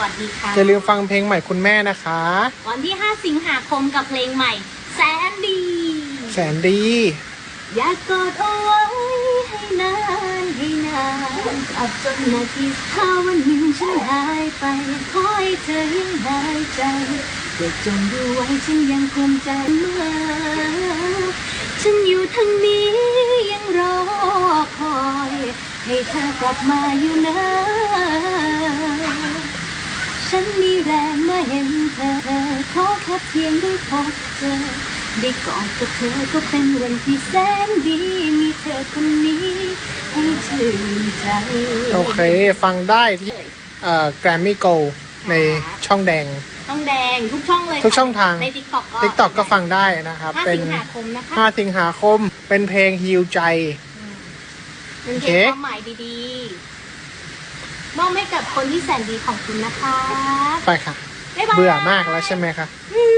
สวัสดีค่ะอย่าลืมฟังเพลงใหม่คุณแม่นะคะ วันที่ 5 สิงหาคมกับเพลงใหม่ แสนดี แสนดี อยากกอดเอาไว้ให้นานให้นานอับจนนาทีถ้าวันหนึ่งฉันหายไปขอให้เธอยังหายใจโปรดจงดูไว้ฉันยังภูมิใจเมื่อฉันอยู่ทางนี้ยังรอคอย ให้เธอกลับมาอยู่นะฉัน มีแรงเมื่อเห็นเธอขอแค่เพียงได้พบเจอได้กอดกับเธอก็เป็นวันที่แสนดี มีเธอคนนี้ให้ชื่นใจโอเค ฟังได้ที่เอ่อ Grammy Go ในช่องแดงต้องแดงทุกช่องเลยทุกช่องทางในติ๊กต็อกก็ TikTok ก็ฟังได้นะครับ5เป็สินงหาคมนะคะ5สิงหาคม เป็นเพลงฮิวใจเป็นโอเพเคลงความหมายดีๆ มอบให้กับคนที่แสนดีของคุณนะคะ ไปค่ะ บ๊ายบาย เบื่อมากแล้วใช่ไหมคะ อืม